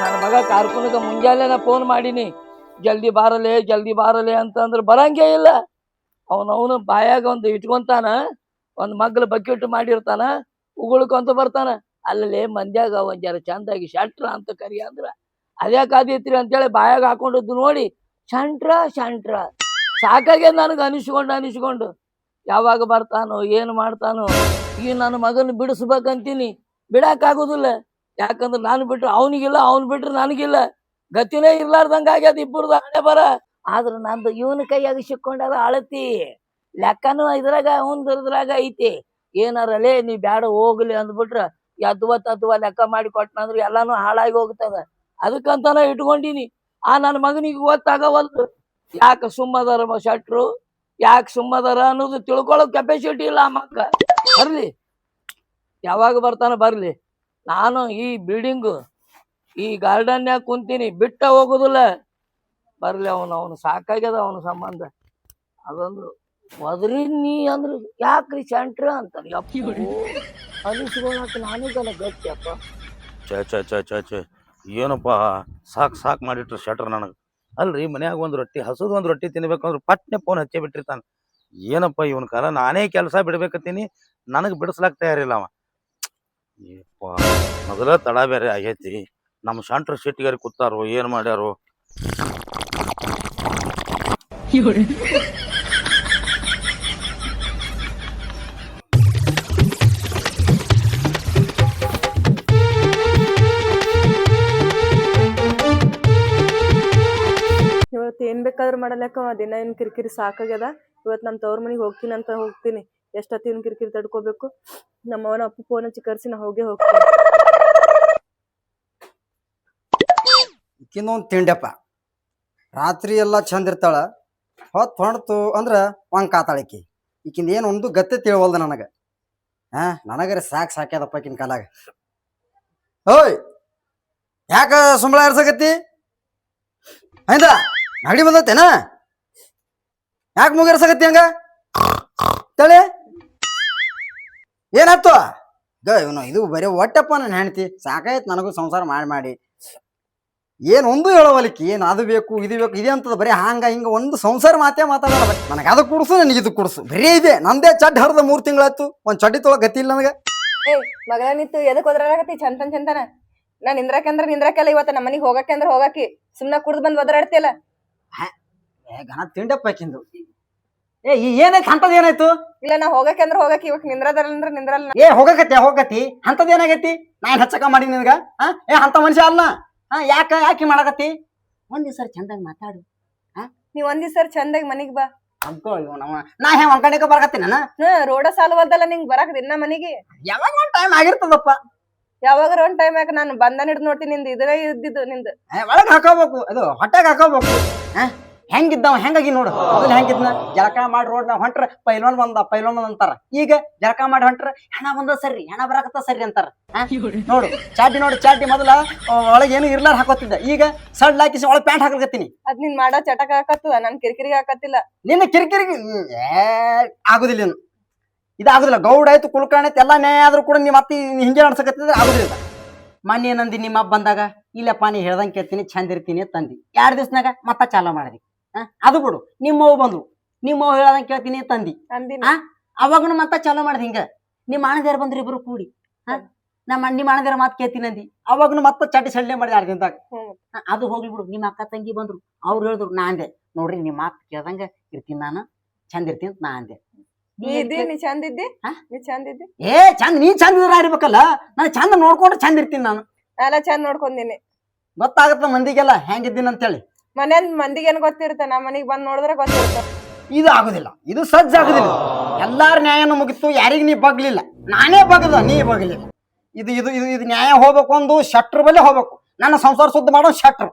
ನನ್ನ ಮಗ ಕಾರ್ಕುನಕ್ಕೆ ಮುಂಜಾನೆ ಫೋನ್ ಮಾಡೀನಿ. ಜಲ್ದಿ ಬಾರಲೆ ಜಲ್ದಿ ಬಾರಲೆ ಅಂತಂದ್ರೆ ಬರಂಗೇ ಇಲ್ಲ. ಅವನವನು ಬಾಯಾಗ ಒಂದು ಇಟ್ಕೊಂತಾನ, ಒಂದು ಮಗ್ಲ ಬಕೆಟ್ ಮಾಡಿರ್ತಾನ, ಉಗುಳ್ಕೊಂತ ಬರ್ತಾನ. ಅಲ್ಲಲ್ಲಿ ಮಂದ್ಯಾಗ ಒಂದ್ ಜರ ಚಂದಾಗಿ ಶಂಟ್ರ ಅಂತ ಕರಿ ಅಂದ್ರ ಅಂತ ಅಂತೇಳಿ ಬಾಯಾಗ ಹಾಕೊಂಡಿದ್ದು ನೋಡಿ, ಶಂಟ್ರ ಶಂಟ್ರ. ಸಾಕಾಗೆ ನನಗೆ ಅನಿಸ್ಕೊಂಡು ಅನಿಸ್ಕೊಂಡು. ಯಾವಾಗ ಬರ್ತಾನೋ, ಏನು ಮಾಡ್ತಾನೋ, ಈ ನನ್ನ ಮಗನ ಬಿಡಿಸ್ಬೇಕಂತೀನಿ. ಬಿಡಕ್ಕಾಗೋದಿಲ್ಲ ಯಾಕಂದ್ರೆ ನಾನು ಬಿಟ್ರೆ ಅವನಿಗಿಲ್ಲ, ಅವ್ನು ಬಿಟ್ರೆ ನನಗಿಲ್ಲ. ಗತಿನೇ ಇರ್ಲಾರ್ದಂಗ ಆಗ್ಯದ ಇಬ್ಬರದ ಹಣೆ ಬರ. ಆದ್ರೆ ನಂದು ಇವನ ಕೈಯಾಗ ಸಿಕ್ಕೊಂಡದ ಅಳತಿ. ಲೆಕ್ಕನೂ ಇದ್ರಾಗ ಇದ್ರಾಗ ಐತಿ. ಏನಾರಲೇ ನೀ ಬ್ಯಾಡ, ಹೋಗ್ಲಿ ಅಂದ್ಬಿಟ್ರ ಯದ್ವ ತದ್ವ ಲೆಕ್ಕ ಮಾಡಿ ಕೊಟ್ಟನಂದ್ರೆ ಎಲ್ಲಾನು ಹಾಳಾಗಿ ಹೋಗ್ತದ. ಅದಕ್ಕಂತಾನ ಇಟ್ಕೊಂಡಿನಿ. ಆ ನನ್ನ ಮಗನಿಗೆ ಗೊತ್ತಾಗವಲ್ದು. ಯಾಕೆ ಸುಮ್ಮದಾರ ಶಟ್ರು? ಯಾಕೆ ಸುಮ್ಮದರ ಅನ್ನೋದು ತಿಳ್ಕೊಳ್ಳೋ ಕೆಪಾಸಿಟಿ ಇಲ್ಲ ಆ ಮಕ್ಕ ಬರ್ಲಿ. ಯಾವಾಗ ಬರ್ತಾನ ಬರ್ಲಿ. ನಾನು ಈ ಬಿಲ್ಡಿಂಗು, ಈ ಗಾರ್ಡನ್ಯಾಗ ಕುಂತೀನಿ, ಬಿಟ್ಟ ಹೋಗುದಿಲ್ಲ. ಬರಲಿ ಅವನು ಅವನು ಸಾಕಾಗ್ಯದ ಅವನ ಸಂಬಂಧ. ಅದೊಂದು ಮದ್ರಿ ನೀ ಅಂದ್ರೆ ಯಾಕ್ರಿ ಅಂತ? ಯಪ್ಪ ಅನಿಸ್ಕೊಳಕ್ ಛೇ ಛೇ. ಏನಪ್ಪ, ಸಾಕು ಸಾಕು ಮಾಡಿಟ್ರು ಶೆಟ್ರ್ ನನಗೆ. ಅಲ್ರಿ, ಮನ್ಯಾಗ ಒಂದು ರೊಟ್ಟಿ, ಹಸುದು ಒಂದು ರೊಟ್ಟಿ ತಿನ್ಬೇಕಂದ್ರೆ ಪಟ್ನೆ ಫೋನ್ ಹಚ್ಚೇ ಬಿಟ್ಟಿರ್ತಾನೆ. ಏನಪ್ಪ, ಇವನ ಕಾಲ ನಾನೇ ಕೆಲಸ ಬಿಡ್ಬೇಕತ್ತೀನಿ, ನನಗೆ ಬಿಡಿಸ್ಲಾಕ್ ತಯಾರಿಲ್ಲ ಅವ. ಮೊದಲ ತಡ ಬೇರೆ ಆಗೈತಿ. ನಮ್ಮ ಶಾಂಟರ್ ಸಿಟ್ಟಿಗಾರಿ ಕೂತಾರೋ, ಏನು ಮಾಡ್ಯಾರೋ? ಇವತ್ತು ಏನ್ ಬೇಕಾದ್ರೂ ಮಾಡಲಕ್ಕ ದಿನ ಏನ್ ಕಿರಿಕಿರಿ ಸಾಕಾಗ್ಯದ? ಇವತ್ತು ನಮ್ಮ ತವ್ರ ಮನೆಗೆ ಹೋಗ್ತೀನಿ ಅಂತ ಹೋಗ್ತೀನಿ. ಎಷ್ಟೊತ್ತಿನ ಕಿರಿಕಿರಿ ತಡ್ಕೋಬೇಕು? ನಮ್ಮ ಅವನ ಅಪ್ಪ ಫೋನ್ ಹಚ್ಚಿ ಕರೆಸಿ ನಾ ಹೋಗಿ ಹೋಗ್ತೀನಿ. ತಿಂಡಪ್ಪ ರಾತ್ರಿ ಎಲ್ಲ ಚಂದ ಇರ್ತಾಳ. ಹೊತ್ತು ಹೊಣ್ತು ಅಂದ್ರೆ ಒಂಗ್ ಕಾತಾಳಿಕಿ ಈಕಿಂದ ಏನು ಒಂದು ಗತ್ತೆ ತಿಳ್ವಲ್ದ ನನಗೆ. ಹಾ ನನಗರ ಸಾಕು ಸಾಕ್ಯದಪ್ಪ ಈಕಿನ ಕಾಲಾಗ. ಓಯ್! ಯಾಕ ಸುಂಬಳ ಏರ್ಸಕತ್ತಿ ಹೈಂದ ನಗಡಿ ಬಂದತ್ತೇನ? ಯಾಕೆ ಮುಗಿರ್ಸಕತ್ತಿ ಹಂಗ? ತಳಿ ಏನಾಯ್ತು? ಗ ಇವನು ಇದು ಬರೀ ಒಟ್ಟಪ್ಪ ನನ್ನ ಹೆಂಡ್ತಿ. ಸಾಕಾಯ್ತು ನನಗೂ ಸಂಸಾರ ಮಾಡಿ ಮಾಡಿ. ಏನು ಒಂದು ಹೇಳೋವಲಿಕ್ಕೆ ಏನು ಅದು ಬೇಕು ಇದು ಬೇಕು ಇದೆ ಅಂತದ ಬರೀ ಹಂಗ ಹಿಂಗ ಒಂದು ಸಂಸಾರ ಮಾತೇ ಮಾತಾಡಲ್ಲ ನನಗೆ ಅದು ಕುಡ್ಸು ನನಗೆ ಇದು ಕುಡ್ಸು. ಬರೀ ಇದೆ. ನಂದೇ ಚಡ್ ಹರಿದ ಮೂರು ತಿಂಗಳಾಯ್ತು. ಒಂದು ಚಡ್ಡಿ ತೊಳಗ ಗತಿ ಇಲ್ಲ ನನಗೆ. ಏ ಮಗಳ ನಿಂತು ಎದಕ್ ಒದ್ರಾಡಕತ್ತಿ? ಚಂದನ ಚಂತನ ನಾ ಅಂದ್ರೆ ನಿಂದ್ರಕ್ಕೆಲ್ಲ ಇವತ್ತ ನಮ್ಮ ಮನೆಗೆ ಹೋಗಕ್ಕೆ ಅಂದ್ರ ಹೋಗಾಕಿ ಸುಮ್ಮನೆ ಕುಡ್ದು ಬಂದು ಒದರಾಡ್ತಿಯಲ್ಲ? ಏ ಗಣ ತಿಂಡಪ್ಪ ಆಕಿಂದು. ಏ ಈ ಏನಾಯ್ತು ಅಂತದ್ ಏನಾಯ್ತು? ಇಲ್ಲ ನಾ ಹೋಗಕ್ಕೆ ಅಂದ್ರೆ ಹೋಗಕ್ಕೆ ಇವಾಗ ನಿಂದ್ರದಲ್ಲ ಅಂದ್ರೆ ನಿಂದ್ರಲ್ಲ. ಏ ಹೋಗಕತ್ತಿ ಹೋಗಕತ್ತಿ ಅಂತದ್ ಏನಾಗೈತಿ? ನಾನ್ ಹಚ್ಚಕ ಮಾಡಿ ನಿನಗ? ಹಾ ಏ ಅಂತ ಮನುಷ್ಯ ಅಲ್ಲ. ಹಾ ಯಾಕ ಯಾಕೆ ಮಾಡಕತ್ತಿ? ಒಂದ್ ದಿವಸ ಚಂದಾಗಿ ಮಾತಾಡು. ನೀವ್ ಒಂದ್ ದಿವ್ಸ ಚಂದಾಗಿ ಮನಿಗ್ ಬಾ. ಅನ್ಕೋ ಇವ್ನವ. ನಾ ಹೇ ಒಂದ್ ಕಡೆಗೆ ಬರಕತ್ತಿ ನಾನು? ಹ್ಮ್ ರೋಡ ಸಾಲವದ್ದಲ್ಲ ನಿಂಗ್ ಬರಾಕ್ ದಿನ ಮನಿಗೆ. ಯಾವಾಗ ಒಂದ್ ಟೈಮ್ ಆಗಿರ್ತದಪ್ಪ. ಯಾವಾಗ ಒಂದ್ ಟೈಮ್ ಯಾಕ ನಾನು ಬಂದನ್ ಹಿಡ್ದು ನೋಡ್ತೀನಿ ನಿಂದ ಇದ್ರೆ ಇದ್ದಿದ್ದು ನಿಂದ. ಏ, ಒಳಗ್ ಹಾಕೋಬೇಕು. ಅದು ಹೊಟ್ಟೆಗೆ ಹಾಕೋಬೇಕು. ಆ? ಹೆಂಗಿದ್ದವ ಹೆಂಗಾಗಿ ನೋಡು. ಮೊದಲು ಹೆಂಗಿದ್ನ? ಜಳಕ ಮಾಡಿ ರೋಡ್ ನಾವು ಹೊಂಟ್ರ ಪೈಲೋನ್ ಬಂದ ಪೈಲೋನ್ ಬಂದ ಅಂತಾರ. ಈಗ ಜಳಕ ಮಾಡಿ ಹೊಂಟ್ರ ಹೆಣ ಬಂದ ಸರಿ ಹೆಣ ಬರಾಕತ್ತ ಸರಿ ಅಂತಾರ. ನೋಡು ಚಾಟಿ ನೋಡು ಚಾಟಿ ಮೊದಲ ಒಳಗೆ ಏನು ಇರ್ಲಾರ ಹಾಕೋತಿದ್ದ. ಈಗ ಸಡ್ ಹಾಕಿಸಿ ಒಳಗೆ ಪ್ಯಾಂಟ್ ಹಾಕಲ್ಕತ್ತೀನಿ. ಅದ್ ನಿನ್ ಮಾಡೋ ಚಟಕ ಹಾಕತ್ತದ ನನ್ ಕಿರಿಕಿರಿಗೆ ಹಾಕತ್ತಿಲ್ಲ. ನಿನ್ನ ಕಿರಿಕಿರಿ ಆಗುದಿಲ್ಲ ಇನ್ನು. ಇದು ಆಗುದಿಲ್ಲ. ಗೌಡ ಆಯ್ತು ಕುಳ್ಕಾಣ ಆಯ್ತು ಎಲ್ಲ ನ್ಯಾಯ ಆದ್ರೂ ಕೂಡ ನೀವು ಮತ್ತೆ ಹಿಂಗೆ ನಡ್ಸಕತ್ತಿದ್ರೆ ಆಗುದಿಲ್ಲ. ಮೊನ್ನೆ ಏನಂದಿ ನಿಮ್ಮ ಅಪ್ಪ ಬಂದಾಗ ಇಲ್ಲಪ್ಪ ನೀ ಹೇಳ್ದಂಗೆ ಕೇಳ್ತೀನಿ ಚಂದ ಇರ್ತೀನಿ ತಂದಿ. ಎರಡು ದಿವ್ಸನಾಗ ಮತ್ತ ಚಾಲ ಮಾಡಿದಿ? ಅದು ಬಿಡು. ನಿಮ್ಮವ್ ಬಂದ್ವು ನಿಮ್ಮವ್ ಹೇಳ್ದಂಗೆ ಕೇಳ್ತೀನಿ ತಂದಿ. ಅಂದಿನ? ಅವಾಗನು ಮತ್ತ ಚಾಲೂ ಮಾಡಿದ್ ಹಿಂಗ. ನಿಮ್ಮ ಅಣ್ಣದೇರ್ ಬಂದ್ರಿ ಇಬ್ರು ಕೂಡಿ? ನಮ್ಮ ನಿಮ್ಮ ಅಣ್ಣದೇರ ಮಾತು ಕೇಳ್ತೀನಿ ಅಂದಿ. ಅವಾಗನು ಮತ್ತ ಚಟಿ ಸಳ್ಳೆ ಮಾಡಿದ. ಆ, ಅದು ಹೋಗ್ಲಿ ಬಿಡು. ನಿಮ್ಮ ಅಕ್ಕ ತಂಗಿ ಬಂದ್ರು. ಅವ್ರು ಹೇಳಿದ್ರು ನಾ ಅಂದೆ ನೋಡ್ರಿ ನಿಮ್ಮ ಮಾತು ಕೇಳ್ದಂಗ ಇರ್ತೀನಿ ನಾನು. ಚಂದ ಇರ್ತೀನಿ ಅಂತ ನಾ ಅಂದೆ. ಏ ಚಂದ ನೀ ಚಂದ ಇದ್ರ ಇರ್ಬೇಕಲ್ಲ ನಾನು ಚಂದ ನೋಡ್ಕೊಂಡ್ರೆ ಚಂದ ಇರ್ತೀನಿ ನಾನು. ಎಲ್ಲ ಚಂದ ನೋಡ್ಕೊಂದಿನಿ. ಗೊತ್ತಾಗತ್ತ ಮಂದಿಗೆಲ್ಲ ಹೆಂಗಿದ್ದೀನಿ ಅಂತೇಳಿ ಮನ್ಯಾನ್ ಮಂದಿಗೆ ಏನ್ ಗೊತ್ತಿರುತ್ತೆ? ನಮ್ಮ ಮನಿಗ್ ಬಂದ್ ನೋಡಿದ್ರೆ ಗೊತ್ತಿರುತ್ತೆ. ಇದು ಆಗುದಿಲ್ಲ. ಇದು ಸಜ್ಜ ಆಗುದಿಲ್ಲ. ಎಲ್ಲಾರ ನ್ಯಾಯನೂ ಮುಗಿತು. ಯಾರಿಗ ನೀ ಬಗ್ಲಿಲ್ಲ? ನಾನೇ ಬಗ್ದ ನೀ ಬಗ್ಲಿಲ್ಲ. ಇದು ಇದು ಇದು ಇದು ನ್ಯಾಯ ಹೋಗ್ಬೇಕು ಒಂದು ಶಟ್ರ್ ಬಲ್ಲೆ ಹೋಗ್ಬೇಕು. ನನ್ನ ಸಂಸಾರ ಸುದ್ದ ಮಾಡೋ ಶಟ್ರ್.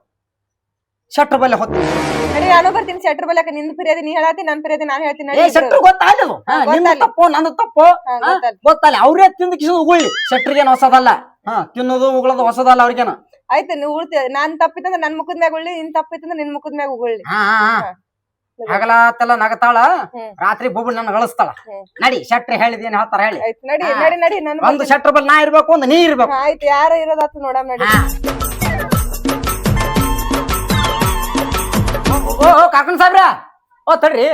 ಶಟ್ರ್ ಬಲ್ಲೆ ಹೋಗ್ತೀನಿ. ನಡಿ ನಾನು ಬರ್ತೀನಿ. ಶೆಟ್ರ್ ಬಲ್ಯಾಕ ನಿಂದ್ ಫಿರ್ಯಾದಿ ನೀ ಹೇಳಾತಿ ನನ್ ಫಿರ್ಯಾದಿ ನಾನು ಹೇಳ್ತೀನಿ. ನಡಿ. ಏ ಇಬ್ರು. ಶಟ್ರ್ ಗೊತ್ತಾಗದು ಹಾ, ನಿನ್ನ ಗೊತ್ತಾಗ್ಲಿ. ತಪ್ಪು ತಪ್ಪು. ಹಾ, ಹಾ? ಗೊತ್ತಲ್ಲ ಅವ್ರೇ ತಿಂದು ಕಿಸಿದು ಉಗುಳಿ ಶಟ್ರಿಗೇನು ಹೊಸದಲ್ಲ. ಹಾ ತಿನ್ನೋದು ಉಗುಳೋದು ಹೊಸದಲ್ಲ ಅವ್ರಿಗೇನು. ಆಯ್ತು ನೀವು ಉಳ್ತಿ ನಾನ್ ತಪ್ಪಿತಂದ್ರ ನನ್ ಮುಖದ ಮ್ಯಾಗ ಉಳ್ಳಿ ನಿನ್ ತಪ್ಪಿತಂದ್ರ ನಿನ್ ಮುಖದ ಮ್ಯಾಗ ಉಳ್ಳಿ. ಹಾ ಹಾ, ನಗತಾಳ ರಾತ್ರಿ ಬೊಬ್ಬಳು ನನ್ನ ಗಳಿಸ್ತಾಳ ನಡಿ ಶೆಟ್ರ್ ಹೇಳಿದೇನು ಹೇಳ್ತಾರ ಹೇಳಿ. ಆಯ್ತು ನಡಿ ನಡಿ ನಡಿ ನನ್ ಒಂದು ಶಟ್ರ ಬಲ್ ನಾ ಇರ್ಬೇಕು ಒಂದು ನೀ ಇರ್ಬೇಕು. ಆಯ್ತು ಯಾರ ಇರೋದಾತು ನೋಡ. ನಡಿ ಓ, ಓ ಕಾಕನ್ ಸಾಬ್ರ. ಓ ತಡ್ರಿ.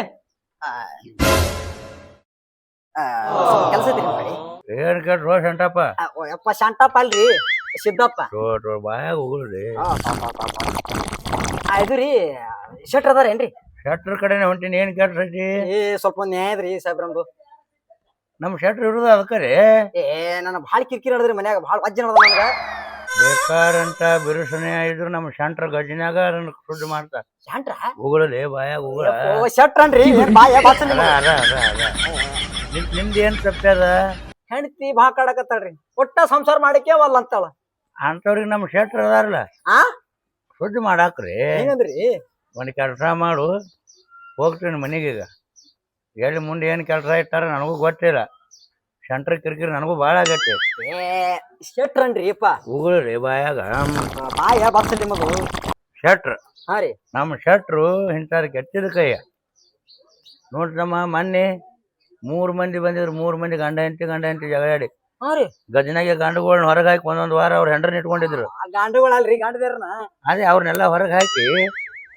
ಕೆಲಸ ಐತ್ರಿ ಏನ್ ಕೇಟ್ ರೋಷ್ ಯಪ್ಪ ಶಾಂತಪ್ಪ ಅಲ್ರಿ. ಸಿದ್ದಪ್ಪ. ಬಾಯಾಗ ಹೋಗ್ರಿ ಇದು ರೀ ಶೆಟ್ರ್ ಅದಾರೇನ್ರಿ ಶೆಟ್ರ್ ಕಡೆನೆ ಹೊಂಟಿನಿ ಏನ್ ಕೇಳ್ರಿ ಏ ಸ್ವಲ್ಪ ನ್ಯಾಯ ಸೈಬರಂಗು ನಮ್ಮ ನಮ್ ಶೆಟ್ರ್ ಇರುದ ಅದಕ್ಕರಿ ಏ ನನ್ನ ಭಾಳ ಕಿರಿಕಿರಿ ನಡೆದ್ರಿ ಮನ್ಯಾಗ ಭಾಳ ವಜ್ಜ ನಡೆದ ನನಗೆ. ಬೇಕಾರಂತ ಬಿರುಸನೆ ಇದ್ರು ನಮ್ ಶಂಟ್ರ ಗಜ್ಜಿನಾಗ ಅದನ್ನ ಶುದ್ಧ ಮಾಡ್ತಾರ. ಶಾಂಟ್ರ? ಉಗುಳಲಿ ಬಾಯಾಗ ಉಗುಳ. ಓ ಶೆಟ್ರ್ ಅನ್ರಿ ಏನ್ ಬಾಯ ಅದ ಅದ ಅದ ಅದ ನಿಮ್- ನಿಮ್ದ್ ಏನ್ ತಪ್ಪ್ಯದ ಹೆಂಡತಿ ಭಾಳ ಕಾಡಕತ್ತಾಳ್ರಿ. ಒಟ್ಟ ಸಂಸಾರ ಮಾಡಕ್ಕೆ ವಲ್ಲ ಅಂತಾಳ ಅಂತವ್ರಿಗೆ ನಮ್ ಶೆಟ್ರ್ ಅದಾರಲ್ಲ. ಆ? ಸುದ್ದಿ ಮಾಡಾಕ್ರಿ. ಏನಂದ್ರಿ? ಒಂದ್ ಕೆಲಸ ಮಾಡು ಹೋಗ್ತೀನಿ ಮನೆಗೀಗ ಈಗ. ಎಲ್ಲಿ ಮುಂದೆ ಏನ್ ಕೆಲಸ ಇಟ್ಟಾರ ನನಗೂ ಗೊತ್ತಿಲ್ಲ. ಶಂಟ್ರ ಕಿರಿಕಿರಿ ನನಗೂ ಭಾಳ ಆಗತ್ತೆ. ಏ ಅಪ್ಪ ಉಗುಳ್ರಿ ಬಾಯಾಗ. ಬಾಯ ಬಸ್ ನಿಮಗು ಶೆಟ್ರ್ ಹಾ ರೀ. ನಮ್ಮ ಶೆಟ್ರು ಇಂಥವ್ರ ಕೆತ್ತಿದ ಕೈಯ. ನೋಡ್ರಮ್ಮ ಮೊನ್ನೆ ಮೂರು ಮಂದಿ ಬಂದಿದ್ರು ಮೂರು ಮಂದಿ ಗಂಡ ಹೆಂಡತಿ ಗಂಡ ಹೆಂಡತಿ ಜಗಳಾಡಿ. ಹಾ ರೀ. ಗಜನಾಗೆ ಗಂಡುಗಳ್ನ ಹೊರಗೆ ಹಾಕಿ ಒಂದೊಂದು ವಾರ ಅವ್ರ ಹೆಂಡ್ರನ್ನ ಇಟ್ಕೊಂಡಿದ್ರು. ಆ ಗಾಂಡುಗಳಲ್ರಿ ಗಾಂಡದೇರ್ನ? ಅದೇ ಅವ್ರನ್ನೆಲ್ಲ ಹೊರಗೆ ಹಾಕಿ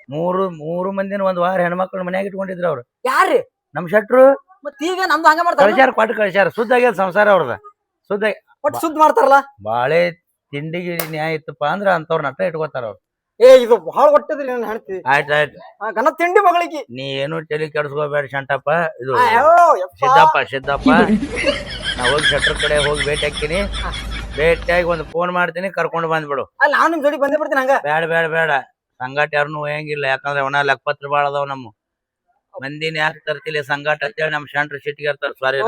ಮೂರು ಮೂರು ಮಂದಿನ ಒಂದ್ ವಾರ ಹೆಣ್ಮಕ್ಳು ಮನ್ಯಾಗ ಇಟ್ಕೊಂಡಿದ್ರು ಅವ್ರು. ಯಾರ್ರಿ? ನಮ್ ಶೆಟ್ರು? ಮತ್ ಈಗ ನಮ್ದು ಹಂಗ ಮಾಡ್ತಾರ ಕಳಿಸ್ಯಾರ ಕೊಟ್ಟು ಕಳಿಸ್ಯಾರ. ಸುದ್ದ ಆಗ್ಯದ ಸಂಸಾರ ಅವ್ರದ. ಸುದ್ದ ಒಟ್ಟು ಶುದ್ಧ ಮಾಡ್ತಾರಲ್ಲ? ಬಾಳೆ ತಿಂಡಿಗೆ ನ್ಯಾಯ ಇತ್ತಪ್ಪ ಅಂದ್ರ ಅಂತವ್ರ ನಟ ಇಟ್ಕೋತಾರ ಅವ್ರು. ಏ ಇದು ಬಹಳ ಹೊಟ್ಟದ್ರಿ ನನ್ನ ಹೆಂಡತಿ. ಆಯ್ತು ಆಯ್ತು. ಗನ ತಿಂಡಿ ಮಗಳಿಗೆ. ನೀ ಏನು ತಲೆ ಕೆಡಿಸ್ಕೋಬೇಡ ಶಂಟಪ್ಪ ಇದು. ಸಿದ್ದಪ್ಪ ಸಿದ್ದಪ್ಪ. ನಾ ಹೋಗಿ ಶೆಟ್ರ್ ಕಡೆ ಹೋಗಿ ಭೇಟಿ ಹಾಕ್ತೀನಿ. ಭೇಟಿಯಾಗಿ ಒಂದು ಫೋನ್ ಮಾಡ್ತೀನಿ ಕರ್ಕೊಂಡು ಬಂದ್ಬಿಡು. ಅಲ್ಲ ನಾನು ನಿಮ್ ಜೋಡಿ ಬಂದೇ ಬಿಡ್ತೀನಿ ಹಂಗ. ಬೇಡ ಬೇಡ ಬೇಡ. ಸಂಗಾಟ ಯಾರನ್ನು ಒಯ್ಯಂಗಿಲ್ಲ ಯಾಕಂದ್ರೆ ಅವನ ಲೆಕ್ಕಪತ್ರ ಭಾಳ ಅದಾವ ನಮ್ಮ. ಮಂದಿನ ಯಾಕೆ ತರ್ತಿಲ್ಲ ಸಂಗಾಟ ಅಂತೇಳಿ ನಮ್ಮ ಶಂಟ್ರು ಸಿಟ್ಟಿಗೆ ಇರ್ತಾರ. ಸಾರಿ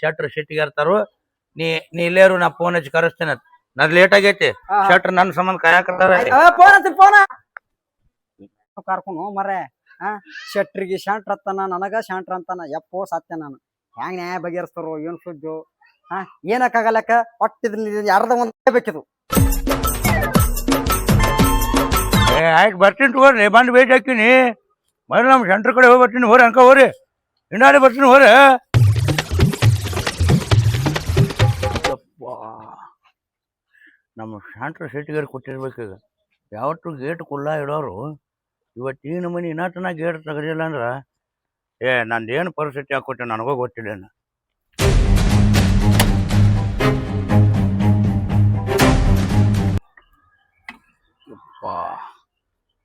ಶಿಟ್ಟಿಗೆ ಸಿಟ್ಟಿಗೆ ಇರ್ತಾರು. ನೀ ನೀ ಇಲ್ಲೇರು ನಾ ಫೋನ್ ಹಚ್ಚಿ ಕರೆಸ್ತೇನೆ. ನದ್ ಲೇಟ್ ಆಗೈತಿ. ಶಟ್ರ್ ನನ್ನ ಸಂಬಂಧ ಕಾಯಕತ್ತಾರ. ಫೋನ್ ಅಂತ ಫೋನ್ ಕರ್ಕೊಂಡು ಮರೆ ಹಾ? ಶೆಟ್ರಿಗೆ ಶಾಂಟ್ರ ಅತ್ತಾನ ನನಗ ಶಾಂಟ್ರ ಅಂತಾನ. ಯಪ್ಪೋ ಸತ್ಯ ನಾನು. ಹೆಂಗ್ ನ್ಯಾಯ ಬಗೆಹರಿಸ್ತಾರೋ, ಏನ್ ಸುದ್ದು ಹಾ? ಏನಕ್ಕಾಗಲ್ಲಕ್ಕ ಒಟ್ಟಿದ್ ಯಾರ್ದ ಒಂದೇ ಬೇಕಿದು ಆಯ್ತು ಬರ್ತೀನಿ ತಗೋರಿ ಬಂದು ಭೇಟಿ ಹಾಕಿನಿ. ಮೊದಲು ನಮ್ಮ ಸೆಂಟ್ರ್ ಕಡೆ ಹೋಗಿ ಬರ್ತೀನಿ, ಹೋರಿ ಅನ್ಕ ಹೋರಿ. ಹಿಂಡಾಡಿ ಬರ್ತೀನಿ, ಹೋರಿ. ನಮ್ಮ ಸೆಂಟ್ರ್ ಸಿಟಿಗಾರಿ ಕೊಟ್ಟಿರ್ಬೇಕೀಗ ಯಾವತ್ತು ಗೇಟ್ ಕುಲ್ಲ ಇಡೋರು. ಇವತ್ತು ಈ ನಮೂನಿ ಗೇಟ್ ತೆಗದಿಲ್ಲ ಅಂದ್ರೆ ಏ ನಂದು ಏನು ಪರಿಸ್ಥಿತಿ ಹಾಕೊಟ್ಟೆ ನನಗೂ ಗೊತ್ತಿಲ್ಲ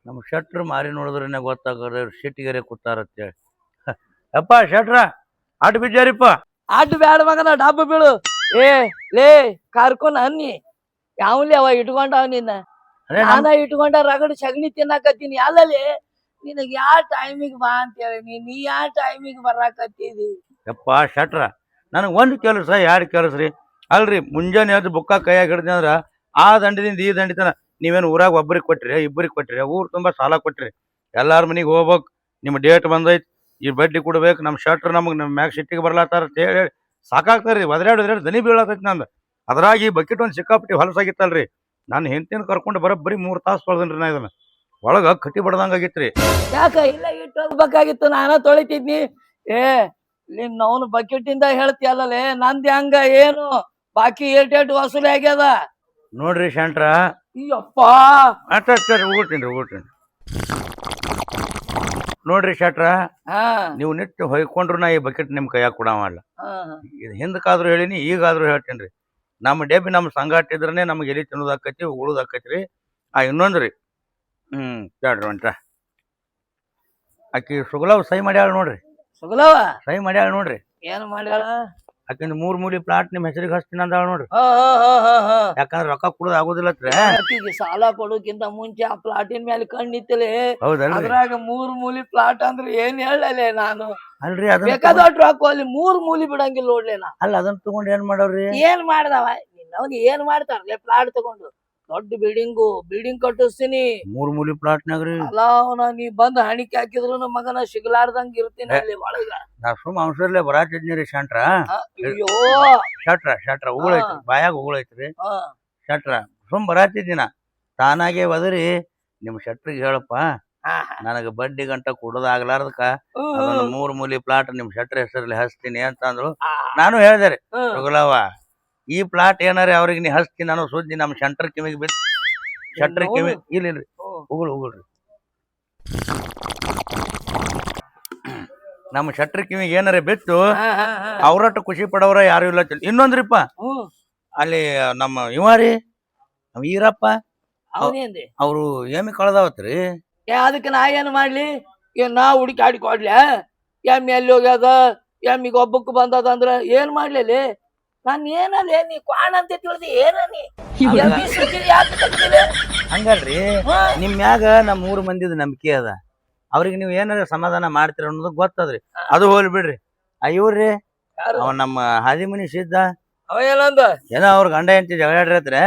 ನಮ್ಮ ಶೆಟ್ರ್ ಮಾರಿ ನೋಡಿದ್ರೇ ಗೊತ್ತಾಗದ ಸಿಟ್ಟಿಗೆರೆ ಕೂತಾರತ್ತೇಳಿ ಅಪ್ಪ ಶೆಟ್ರ ಆಟ ಬಿದ್ದಾರಿಪ್ಪ. ಅಡ್ಡ ಬ್ಯಾಡ ಮಗನ ಡಬ್ಬ ಬೀಳು. ಏ ಲೇ ಕಾರ್ಕೊಂಡ್ ಅನ್ನಿ ಯಾವ್ಲಿ ಅವ ಇಟ್ಕೊಂಡವ ನಿನ್ನ? ನಾನ ಇಟ್ಕೊಂಡ ರಗಡ್ ಸಗಣಿ ತಿನ್ನಕತ್ತೀನಿ. ಅಲ್ಲಲ್ಲಿ ನಿನಗ್ ಯಾವ ಟೈಮಿಗೆ ಬಾ ಅಂತೇಳಿ ನೀ ನೀ ಯಾವ ಟೈಮಿಗೆ ಬರಾಕತ್ತಿದಿ? ಯಪ್ಪ, ಶಟ್ರ. ನನಗೆ ಒಂದು ಕೆಲಸ ಯಾರು ಕೆಲಸ ರೀ ಅಲ್ರಿ, ಮುಂಜಾನೆ ಎದ್ದು ಬುಕ್ಕ ಕೈಯಾಗ ಹಿಡ್ದೆ ಅಂದ್ರ, ಆ ದಂಡದಿಂದ ಈ ದಂಡಿತನ ನೀವೇನು ಊರಾಗ ಒಬ್ಬರಿಗೆ ಕೊಟ್ರಿ ಇಬ್ಬರಿಗೆ ಕೊಟ್ರಿ, ಊರು ತುಂಬಾ ಸಾಲ ಕೊಟ್ರಿ. ಎಲ್ಲಾರ ಮನೆಗೆ ಹೋಗ್ಬೇಕು, ನಿಮ್ಮ ಡೇಟ್ ಬಂದೈತಿ, ಈ ಬಡ್ಡಿ ಕೊಡ್ಬೇಕು ನಮ್ಮ ಶೆಟ್ರ್ ನಮಗೆ ನಮ್ಮ ಮ್ಯಾಗ ಸಿಟ್ಟಿಗೆ ಬರ್ಲಾತಾರ ಅಂತ ಹೇಳಿ ಸಾಕಾಗ್ತಾರ್ರಿ ಒದ್ರಾಡ್ ಒದ್ರಾಡ್ ದನಿ ಬೀಳತೈತಿ ನಂದು. ಅದ್ರಾಗ ಈ ಬಕೆಟ್ ಒಂದು ಸಿಕ್ಕಾಪಟ್ಟಿ ಹೊಲಸಾಗಿತ್ತಲ್ರಿ. ನಾನು ಹೆಂಡತಿನ ಕರ್ಕೊಂಡು ಬರೀ ಮೂರು ತಾಸು ತೊಳ್ದನ್ರಿ ನಾ ಇದನ್ನ. ಒಳಗ ಕಟ್ಟಿ ಬಡದಂಗ ಆಗಿತ್ರಿ ಯಾಕ ಇಲ್ಲ ಇಟ್ಟು ಹೋಗ್ಬೇಕಾಗಿತ್ತು ನಾನ ತೊಳಿತಿದ್ನಿ. ಏ ನಿನ್ ಅವನು ಬಕೆಟಿಂದ ಹೇಳ್ತಿಯಲ್ಲಲೇ ನಂದ್ ಹಂಗ ಏನು? ಬಾಕಿ ಏಟ್ ಏಟ್ ವಸೂಲಿ ಆಗ್ಯದ. ನೋಡ್ರಿ ಶಂಟ್ರ. ಅಯ್ಯಪ್ಪ. ಹೋಗ್ತೀನಿ ಹೋಗ್ತೀನಿ. ನೋಡ್ರಿ ಶಟ್ರ ಹಾ. ನೀವು ನಿಟ್ಟು ಹೊಯ್ಕೊಂಡ್ರು ನಾ ಈ ಬಕೆಟ್ ನಿಮ್ ಕೈಯಾಗ ಕೂಡ ಹಾ ಇದು ಹಿಂದಕ್ಕಾದ್ರೂ ಹೇಳಿನಿ ಈಗಾದ್ರೂ ಹೇಳ್ತೀನಿ ರೀ ನಮ್ಮ ಡೆಬ್ಬಿ ನಮ್ಮ ಸಂಗಾಟ ಇದ್ರನೆ ನಮ್ಗೆ ಎಲಿ ತಿನ್ನೋದಾಕೈತಿ ಉಳುದಾಕೈತಿ ರೀ ಆ ಇನ್ನೊಂದು ಹ್ಮ್ ಕೇಳ್ರಿ ಒಂಟ ಆಕಿ ಸುಗಲವ್ ಸೈ ಮಾಡ್ಯಾಳ ನೋಡ್ರಿ. ಸುಗಲವ ಸೈ ಮಾಡ್ಯಾಳ ನೋಡ್ರಿ. ಏನ್ ಮಾಡ್ಯಾಳ? ಆಕಿಂದ ಮೂರ್ ಮೂಲಿ ಪ್ಲಾಟ್ ನಿಮ್ ಹೆಸರಿಗೆ ಹಚ್ತೀನಿ ಅಂದಾಳ ನೋಡ್ರಿ. ಹಾ ಹಾ ಹಾ ಹಾ ಹಾ. ಯಾಕಂದ್ರೆ ರೊಕ್ಕ ಕೊಡೋದು ಆಗೋದಿಲ್ಲತ್ರಿ ಆಕಿಗೆ ಸಾಲ ಕೊಡೋಕ್ಕಿಂತ ಮುಂಚೆ ಆ ಪ್ಲಾಟಿನ ಮೇಲೆ ಕಣ್ಣಿತ್ತಲೆ ಹೌದಲ್ರಿ. ಅದ್ರಾಗ ಮೂರ್ ಮೂಲಿ ಪ್ಲಾಟ್ ಅಂದ್ರೆ ಏನ್ ಹೇಳಲೆ ನಾನು? ಅಲ್ರಿ ಅದನ್ನ ಬೇಕಾದಷ್ಟು ಹಾಕೋ ಅಲ್ಲಿ ಮೂರ್ ಮೂಲಿ ಬಿಡಂಗಿಲ್ಲ ನೋಡ್ಲೆ ನಾ. ಅಲ್ಲ ಅದನ್ನ ತಗೊಂಡ್ ಏನ್ ಮಾಡವ್ರಿ ಏನ್ ಮಾಡ್ದವ? ಅವ್ನಿಗೆ ಏನ್ ಮಾಡ್ತಾರ ಪ್ಲಾಟ್ ತಗೊಂಡು? ದೊಡ್ಡ ಬಿಲ್ಡಿಂಗ್ ಬಿಲ್ಡಿಂಗ್ ಕಟ್ಟಿಸ್ತೀನಿ. ಮೂರ್ ಮೂಲಿ ಪ್ಲಾಟ್ ರೀ. ಅಲ್ಲ ಅವನ ನೀ ಬಂದ್ ಹಣಿಕೆ ಹಾಕಿದ್ರು ಮಗನ ಸಿಗ್ಲಾರ್ದಂಗ ಇರ್ತೀನಿ ಅಲ್ಲಿ ಒಳಗ. ನಾ ಸುಮ್ ಅಂಶರ್ಲೆ ಬರಾತಿದ್ನಿ ರೀ ಶಂಟ್ರ. ಅಯ್ಯೋ. ಶಟ್ರ ಶಟ್ರ ಉಗುಳೈತಿ ಬಾಯಾಗ ಉಗುಳೈತ್ರಿ ಹಾ. ಶಟ್ರ ಸುಮ್ ಬರಾತಿದ್ದೀನ ತಾನಾಗೆ ಒದರಿ ನಿಮ್ ಶಟ್ರಿಗೆ ಹೇಳಪ್ಪ. ಹಾ, ನನಗ ಬಡ್ಡಿ ಗಂಟ ಕುಡದಾಗ್ಲಾರ್ದಕ್ಕ ಅದನ್ನ ಮೂರ್ ಮೂಲಿ ಪ್ಲಾಟ್ ನಿಮ್ ಶಟ್ರ ಹೆಸರಲ್ಲಿ ಹಚ್ತೀನಿ ಅಂತಂದ್ರು ಆ, ನಾನು ಹೇಳ್ದೆ ರೀ ಹ್ಮ್. ರಘುಲವ್ವ ಈ ಪ್ಲಾಟ್ ಏನಾರ ಅವ್ರಿಗೆ ನೀ ಹಸ್ತಿ ನಾನು ಸುದ್ದಿ ನಮ್ ಶಂಟರ್ ಕಿವಿಗೆ ಬಿತ್ತು ಶಂಟರ್ ಕಿವಿ ಇಲ್ಲ ಇಲ್ರಿ. ಉಗುಳು ಉಗುಳ್ರಿ ನಮ್ಮ ಶಟ್ರ್ ಕಿವಿಗೆ ಏನಾರ ಬಿತ್ತು. ಅವ್ರಟ್ಟು ಖುಷಿ ಪಡೋರ ಯಾರು ಇಲ್ಲ ತಿಳಿ ಇನ್ನೊಂದ್ರಿಪ್ಪ ಅಲ್ಲಿ ನಮ್ಮ ಇವಾರಿ ನಮ್ಮ ಈರಪ್ಪ ಅವನೇಂದಿ ಅವರು ಏಮಿ ಕಳ್ದಾವತ್ರಿ ಏ ಅದಕ್ಕೆ ನಾ ಏನ್ ಮಾಡ್ಲಿ? ಏನ್ ನಾ ಹುಡುಕಾಡಿ ಕೊಡ್ಲ ಎಮ್ಮಿ ಅಲ್ಲಿ ಹೋಗ್ಯದ? ಎಮ್ಮಿಗೆ ಒಬ್ಬಕ್ಕೆ ಬಂದದ ಅಂದ್ರ ಏನ್ ಮಾಡ್ಲಿ ನಾನ್ ಏನಲ್ಲ ನೀ ಕ್ವಾಣ ಅಂತ ತಿಳಿದು ಏನ ನೀ? ಸುದ್ದಿ ಹಂಗಲ್ರಿ? ನಿಮ್ ಮ್ಯಾಗ ನಮ್ಮ ಮೂರು ಮಂದಿದ ನಂಬಿಕೆ ಅದ. ಅವ್ರಿಗೆ ನೀವು ಏನಾರ ಸಮಾಧಾನ ಮಾಡ್ತೀರ ಅನ್ನೋದು ಗೊತ್ತದ್ರಿ. ಅದು ಹೋಲ್ ಬಿಡ್ರಿ. ಇವ್ರಿ ಯಾರು? ಅವ ನಮ್ಮ ಹಾದಿಮನಿ ಸಿದ್ಧ ಅವ ಏನಂದ ಏನೋ ಅವ್ರ ಗಂಡ ಹೆಂಡತಿ ಜಗಳಾಡ್ರತ್ರ